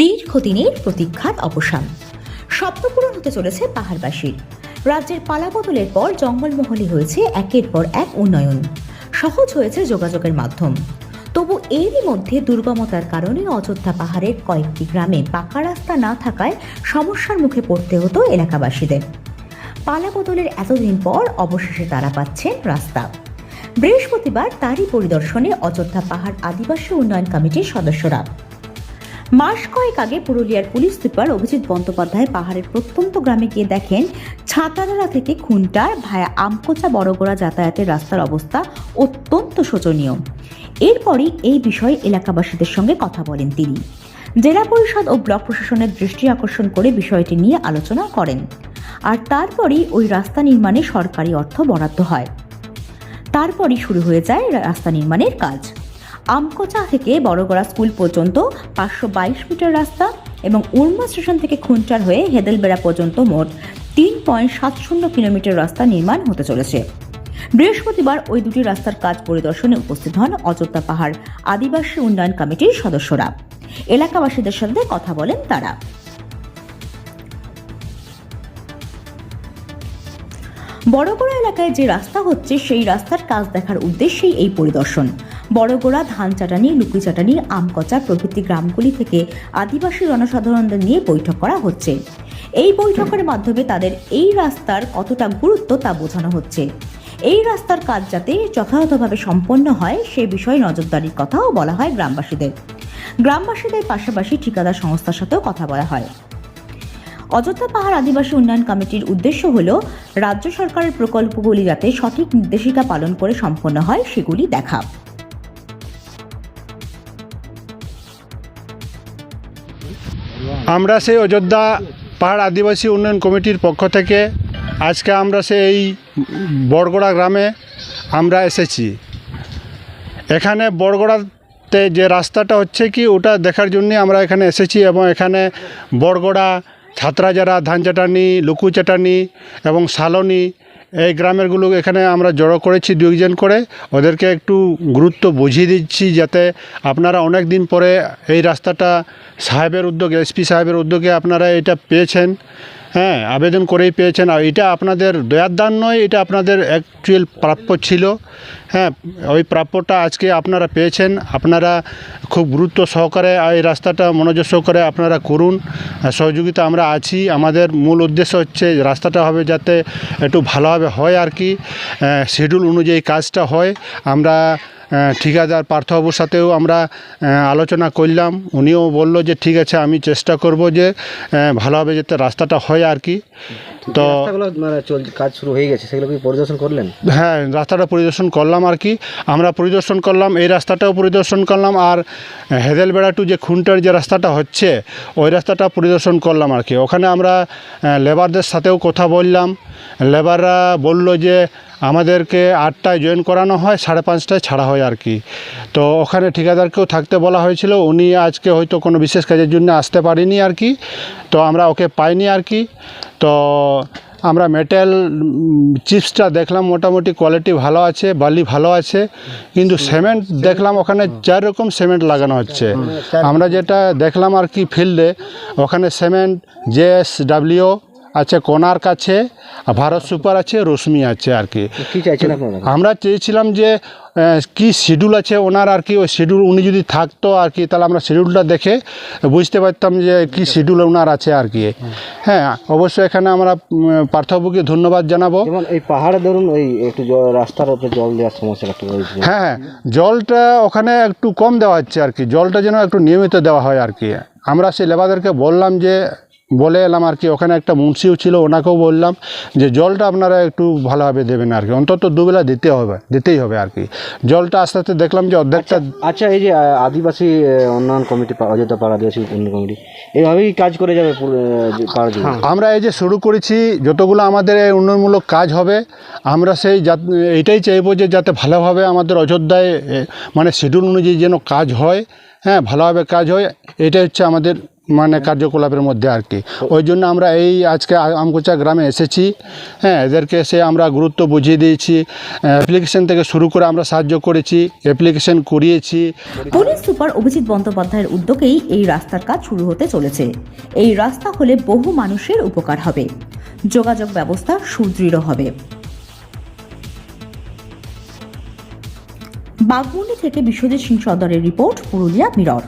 দীর্ঘদিনের প্রতীক্ষার অবসান। স্বপ্নপূরণ হতে চলেছে পাহাড়বাসীর রাজ্যের পালাবদলের পর জঙ্গলমহলে হয়েছে একের পর এক উন্নয়ন। সহজ হয়েছে যোগাযোগের মাধ্যম। তবু এরই মধ্যে দুর্গমতার কারণে অযোধ্যা পাহাড়ের কয়েকটি গ্রামে পাকা রাস্তা না থাকায় সমস্যার মুখে পড়তে হতো এলাকাবাসীদের। পালাবদলের এতদিন পর অবশেষে তারা পাচ্ছেন রাস্তা। বৃহস্পতিবার তারই পরিদর্শনে অযোধ্যা পাহাড় আদিবাসী উন্নয়ন কমিটির সদস্যরা মাস কয়েক আগে পুরুলিয়ার পুলিশ সুপার অভিজিৎ বন্দ্যোপাধ্যায় পাহাড়ের প্রত্যন্ত গ্রামে গিয়ে দেখেন ছাতাতলা থেকে খুনটার ভায়া আমকোচা বড়গোড়া যাতায়াতের রাস্তার অবস্থা অত্যন্ত শোচনীয়। এরপরই এই বিষয়ে এলাকাবাসীদের সঙ্গে কথা বলেন তিনি। জেলা পরিষদ ও ব্লক প্রশাসনের দৃষ্টি আকর্ষণ করে বিষয়টি নিয়ে আলোচনা করেন। আর তারপরই ওই রাস্তা নির্মাণে সরকারি অর্থ বরাদ্দ হয়। তারপরই শুরু হয়ে যায় রাস্তা নির্মাণের কাজ। আমকোচা থেকে বড়গড়া স্কুল পর্যন্ত পাঁচশো বাইশ মিটার রাস্তা এবং উর্মা স্টেশন থেকে খুঞ্চার হয়ে হেদেলবেড়া পর্যন্ত মোট তিন পয়েন্ট সাত শূন্য কিলোমিটার রাস্তা নির্মাণ হতে চলেছে। বৃহস্পতিবার ওই দুটি রাস্তার কাজ পরিদর্শনে উপস্থিত হন অযোধ্যা পাহাড় আদিবাসী উন্নয়ন কমিটির সদস্যরা। এলাকাবাসীদের সাথে কথা বলেন তারা। বড়গোড়া এলাকায় যে রাস্তা হচ্ছে, সেই রাস্তার কাজ দেখার উদ্দেশ্যেই এই পরিদর্শন। বড়গোড়া ধান চাটানি লুকি চাটানি আমকচা প্রভৃতি গ্রামগুলি থেকে আদিবাসী জনসাধারণদের নিয়ে বৈঠক করা হচ্ছে। এই বৈঠকের মাধ্যমে তাদের এই রাস্তার কতটা গুরুত্ব তা বোঝানো হচ্ছে। এই রাস্তার কাজ যাতে যথাযথভাবে সম্পন্ন হয়, সে বিষয়ে নজরদারির কথাও বলা হয় গ্রামবাসীদের। গ্রামবাসীদের পাশাপাশি ঠিকাদার সংস্থার সাথেও কথা বলা হয়। অযোধ্যা পাহাড় আদিবাসী উন্নয়ন কমিটির উদ্দেশ্য হল, রাজ্য সরকারের প্রকল্পগুলি যাতে সঠিক নির্দেশিকা পালন করে সম্পন্ন হয়, সেগুলি দেখা। আমরা সেই অযোধ্যা পাহাড় আদিবাসী উন্নয়ন কমিটির পক্ষ থেকে আজকে আমরা সেই বড়গড়া গ্রামে আমরা এসেছি। এখানে বড়গড়াতে যে রাস্তাটা হচ্ছে কি, ওটা দেখার জন্যে আমরা এখানে এসেছি এবং এখানে বড়গড়া ছাত্রাজারা ধান চাটানি, লুকু চাটানি এবং সালনি এই গ্রামেরগুলো এখানে আমরা জড়ো করেছি দু একজন করে। ওদেরকে একটু গুরুত্ব বুঝিয়ে দিচ্ছি যাতে আপনারা অনেক দিন পরে এই রাস্তাটা সাহেবের উদ্যোগে, এসপি সাহেবের উদ্যোগে আপনারা এটা পেয়েছেন। হ্যাঁ আবেদন করেই পেয়েছেন। আর এটা আপনাদের দয়ার দান নয়, এটা আপনাদের অ্যাকচুয়াল প্রাপ্য ছিল। হ্যাঁ ওই প্রাপ্যটা আজকে আপনারা পেয়েছেন। আপনারা খুব গুরুত্ব সহকারে এই রাস্তাটা মনোযোগ সহকারে আপনারা করুন। সহযোগিতা আমরা আছি। আমাদের মূল উদ্দেশ্য হচ্ছে রাস্তাটা হবে যাতে একটু ভালোভাবে হয় আর কি। শিডিউল অনুযায়ী কাজটা হয়। আমরা ঠিকাদার পার্থবাবুর সাথেও আমরা আলোচনা করলাম। উনিও বলল যে, ঠিক আছে, আমি চেষ্টা করব যে ভালোভাবে যাতে রাস্তাটা হয় আর কি। তো মানে কাজ শুরু হয়ে গেছে সেগুলো কি পরিদর্শন করলেন? হ্যাঁ রাস্তাটা পরিদর্শন করলাম আর কি। আমরা পরিদর্শন করলাম এই রাস্তাটাও পরিদর্শন করলাম আর হেদেলবেড়া টু যে খুনটার যে রাস্তাটা হচ্ছে ওই রাস্তাটা পরিদর্শন করলাম আর কি। ওখানে আমরা লেবারদের সাথেও কথা বললাম। লেবাররা বলল যে আমাদেরকে আটটায় জয়েন করানো হয় সাড়ে পাঁচটায় ছাড়া হয় আর কি। তো ওখানে ঠিকাদারকেও থাকতে বলা হয়েছিল উনি আজকে হয়তো কোনো বিশেষ কাজের জন্য আসতে পারিনি আর কি। তো আমরা ওকে পাইনি আর কি। তো আমরা মেটেল চিপসটা দেখলাম মোটামুটি কোয়ালিটি ভালো আছে বালি ভালো আছে কিন্তু সিমেন্ট দেখলাম ওখানে চার রকম সিমেন্ট লাগানো হচ্ছে। আমরা যেটা দেখলাম আর কি ফিল্ডে ওখানে সিমেন্ট জেএস ডাব্লিউ আছে কোনার্ক আছে ভারত সুপার আছে রশ্মি আছে আর কি। আমরা চেয়েছিলাম যে কি শিডিউল আছে ওনার আর কি ওই শিডিউল উনি যদি থাকতো আর কি তাহলে আমরা শিডিউলটা দেখে বুঝতে পারতাম যে কি শিডিউল ওনার আছে আর কি। হ্যাঁ অবশ্যই এখানে আমরা উম, পার্থবাবুকে ধন্যবাদ জানাব। এই পাহাড়ে ধরুন ওই একটু রাস্তার উপরে জল দেওয়ার সমস্যা হ্যাঁ হ্যাঁ জলটা ওখানে একটু কম দেওয়া হচ্ছে আর কি জলটা যেন একটু নিয়মিত দেওয়া হয় আর কি। আমরা সেই লেবারদেরকে বললাম যে বলে এলাম আর কি ওখানে একটা মুন্সিও ছিল ওনাকেও বললাম যে জলটা আপনারা একটু ভালোভাবে দেবেন আর কি অন্তত দুবেলা দিতে হবে দিতেই হবে আর কি জলটা আস্তে আস্তে দেখলাম যে অর্ধেকটা আচ্ছা এই যে আদিবাসী উন্নয়ন কমিটি অযোধ্যা পাড়া আদিবাসী উন্নয়ন কমিটি এইভাবেই কাজ করে যাবে পুরো, আহ, যে পাড়া জুড়ে? আমরা এই যে শুরু করেছি যতগুলো আমাদের এই উন্নয়নমূলক কাজ হবে আমরা সেই এইটাই চাইব যে যাতে ভালোভাবে আমাদের অযোধ্যায় মানে শিডিউল অনুযায়ী যেন কাজ হয় হ্যাঁ ভালোভাবে কাজ হয় এটাই হচ্ছে আমাদের মানে কার্যকলাপের মধ্যে আর কি। ওই জন্য আমরা এই আজকে আমকুচা গ্রামে এসেছি। হ্যাঁ এদেরকে এসে আমরা গুরুত্ব বুঝিয়ে দিয়েছি। অ্যাপ্লিকেশন থেকে শুরু করে আমরা সাহায্য করেছি অ্যাপ্লিকেশন করিয়েছি। পুলিশ সুপার অভিজিৎ বন্দ্যোপাধ্যায়ের উদ্যোগেই এই রাস্তার কাজ শুরু হতে চলেছে। এই রাস্তা হলে বহু মানুষের উপকার হবে। যোগাযোগ ব্যবস্থা সুদৃঢ় হবে। বাগমুন্ডি থেকে বিশ্বজিৎ সিং সর্দারের রিপোর্ট, পুরুলিয়া, মিরর।